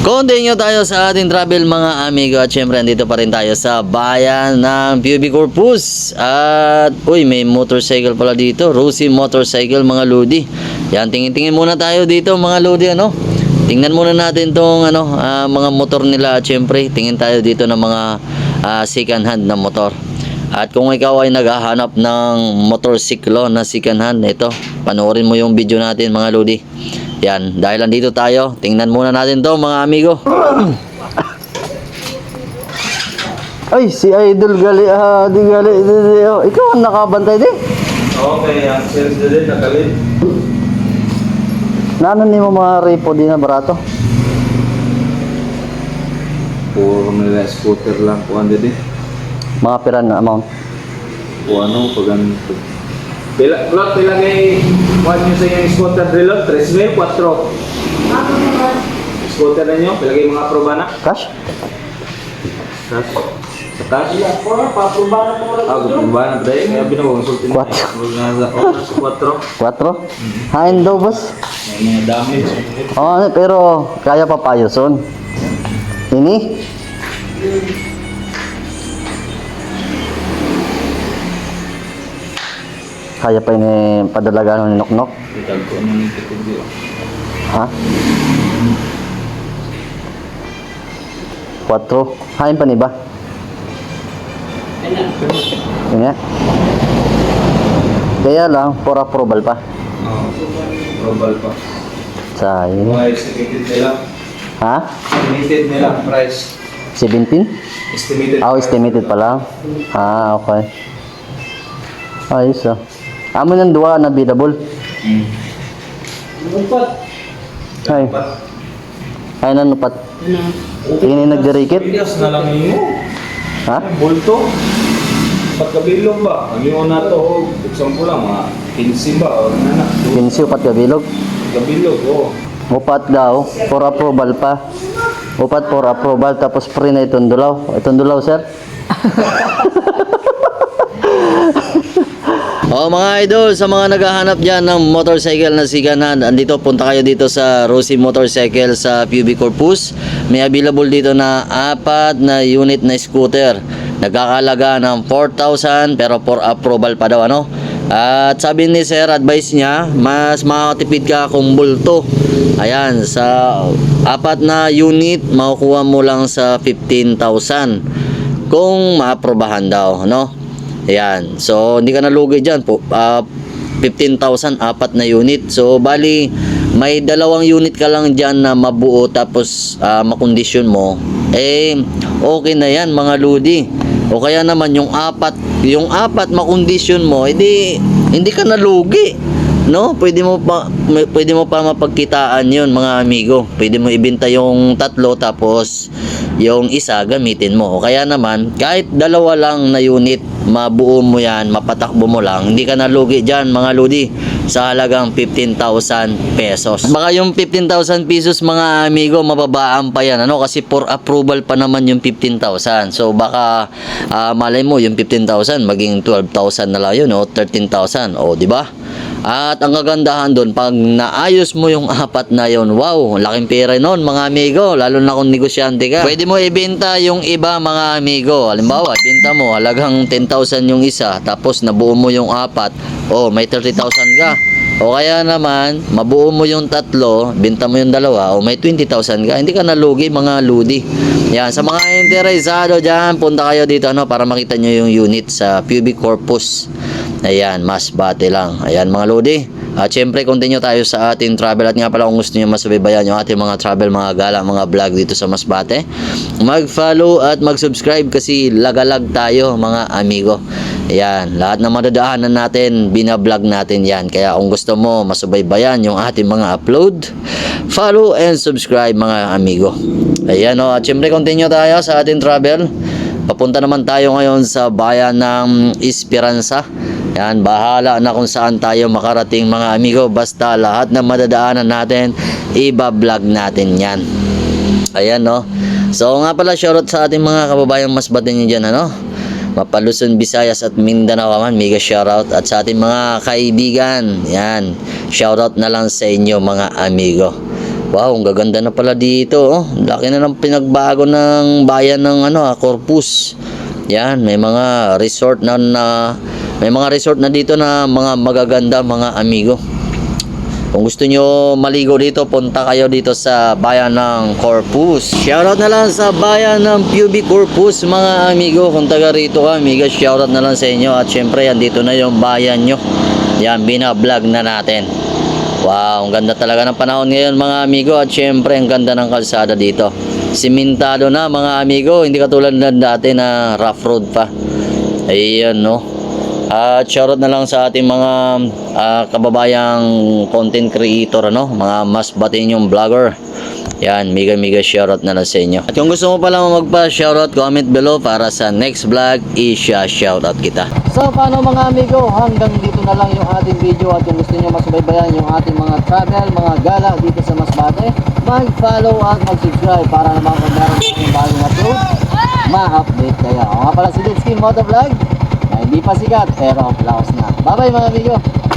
Continue tayo sa ating travel mga amigo. At syempre andito pa rin tayo sa bayan ng PUB Corpus. At uy may motorcycle pala dito. Rosie Motorcycle mga lodi. Yan tingin-tingin muna tayo dito mga lodi ano? Tingnan muna natin tong ano ah, mga motor nila. At syempre tingin tayo dito ng mga ah, second hand na motor. At kung ikaw ay naghahanap ng motorsiklo na second hand ito panoorin mo yung video natin mga lodi yan, dahil andito tayo, tingnan muna natin to mga amigo. Ay, si Idol gali, ah, di gali, di, di, oh. ikaw ang nakabantay din. Okay, ang sales na din, nakalit. Nano ni mo mga repo di na barato? Puro nila scooter lang po ando din. Mga pira na amount. O ano, pag ano. Pila, plot, pila kay kuhan nyo sa inyong scooter drilot, 3,000, 4. Scooter na nyo, pila kay mga probana. Cash? Cash. Sa cash? Ah, probana. Dahil, kaya binawakonsultin. Quatro. Oh, nasa 4. 4? Hain daw boss. May mga damage. Oo, pero kaya pa payo son. Ini? Kaya pa ini padalagan ni Noknok? Itag ko ano yung tikog di. Ha? 4. Hain pa ni ba? Ini. Kaya lang, for approval pa. Oo. Probal pa. Sayang. Estimated nila. Ha? Estimated nila price. 17? Estimated Ah, price. estimated pa lang. Ah, okay. Ayos ah. Amo nang duwa na biddable. Hmm. Ay, Dapat. ay nanupat. Ini nagdirikit? Bigas na lang yun. Ha? Bulto. Pagkabilog ba? Ang yun na to, example lang, mga 15 ba? O na na. Kinsi upat ka bilog. Pagkabilog, oo. Upat daw, for approval pa. Upat for approval, tapos free na itong dulaw. Itong dulaw, sir. Oh mga idol, sa mga naghahanap dyan ng motorcycle na siganan, andito punta kayo dito sa Rosie Motorcycle sa PUB Corpus. May available dito na apat na unit na scooter. Nagkakalaga ng 4,000 pero for approval pa daw ano. At sabi ni sir, advice niya, mas makakatipid ka kung bulto. Ayan, sa apat na unit, makukuha mo lang sa 15,000 kung maaprobahan daw, no? Ayan. So, hindi ka nalugi dyan. Po, ah, 15,000, apat na unit. So, bali, may dalawang unit ka lang dyan na mabuo tapos ah, makondisyon mo. Eh, okay na yan, mga ludi. O kaya naman, yung apat, yung apat makondisyon mo, hindi, hindi ka nalugi. No, pwede mo pa pwede mo pa mapagkitaan 'yon, mga amigo. Pwede mo ibenta yung tatlo tapos yung isa gamitin mo. O kaya naman, kahit dalawa lang na unit, mabuo mo yan, mapatakbo mo lang, hindi ka nalugi dyan mga ludi sa halagang 15,000 pesos. Baka yung 15,000 pesos mga amigo, mababaan pa yan, ano? Kasi for approval pa naman yung 15,000. So baka ah, malay mo yung 15,000 maging 12,000 na lang yun o 13,000. O, di ba? At ang kagandahan doon, pag naayos mo yung apat na yon, wow, laking pera noon mga amigo, lalo na kung negosyante ka. Pwede mo ibenta yung iba mga amigo. Halimbawa, ibenta mo halagang 10,000 yung isa, tapos nabuo mo yung apat, oh, may 30,000 ka. O kaya naman, mabuo mo yung tatlo, binta mo yung dalawa, o may 20,000 ka, hindi ka nalugi mga ludi. Yan, sa mga interesado dyan, punta kayo dito ano, para makita nyo yung unit sa pubic corpus. Ayan, mas bate lang. Ayan mga lodi. At syempre, continue tayo sa ating travel. At nga pala kung gusto nyo masubaybayan yung ating mga travel, mga gala, mga vlog dito sa Masbate, mag-follow at mag-subscribe kasi lagalag tayo mga amigo. Ayan, lahat ng madadaanan natin, binablog natin yan. Kaya kung gusto mo masubaybayan yung ating mga upload, follow and subscribe mga amigo. Ayan o, at syempre continue tayo sa ating travel. Papunta naman tayo ngayon sa bayan ng Esperanza. Yan, bahala na kung saan tayo makarating mga amigo. Basta lahat ng madadaanan natin, iba-vlog natin yan. Ayan no. So nga pala shoutout sa ating mga kababayang mas batin nyo dyan ano. Mapaluson, Visayas at Mindanao man, mega shoutout at sa ating mga kaibigan. Yan. Shoutout na lang sa inyo mga amigo. Wow, ang gaganda na pala dito. Oh. Laki na ng pinagbago ng bayan ng ano, ah, Corpus. Yan, may mga resort na, na may mga resort na dito na mga magaganda mga amigo. Kung gusto nyo maligo dito, punta kayo dito sa bayan ng Corpus. Shoutout na lang sa bayan ng Pubic Corpus, mga amigo. Kung taga rito ka, amiga, shoutout na lang sa inyo. At syempre, yan dito na yung bayan nyo. Yan, binablog na natin. Wow, ang ganda talaga ng panahon ngayon, mga amigo. At syempre, ang ganda ng kalsada dito. Simentado na, mga amigo. Hindi katulad na dati na rough road pa. Ayan, no. At shoutout na lang sa ating mga ah, kababayang content creator, ano? Mga mas batin yung vlogger. Yan, mega mega shoutout na lang sa inyo. At kung gusto mo pala magpa-shoutout, comment below para sa next vlog, i-shoutout kita. So, paano mga amigo? Hanggang dito na lang yung ating video at kung gusto nyo masubaybayan yung ating mga travel, mga gala dito sa Masbate, mag-follow at mag-subscribe para naman kung meron yung bagong upload, ma-update kayo. Ako nga pala si Ditsky Motovlog, na hindi pa sikat pero laos na. Bye-bye mga amigo!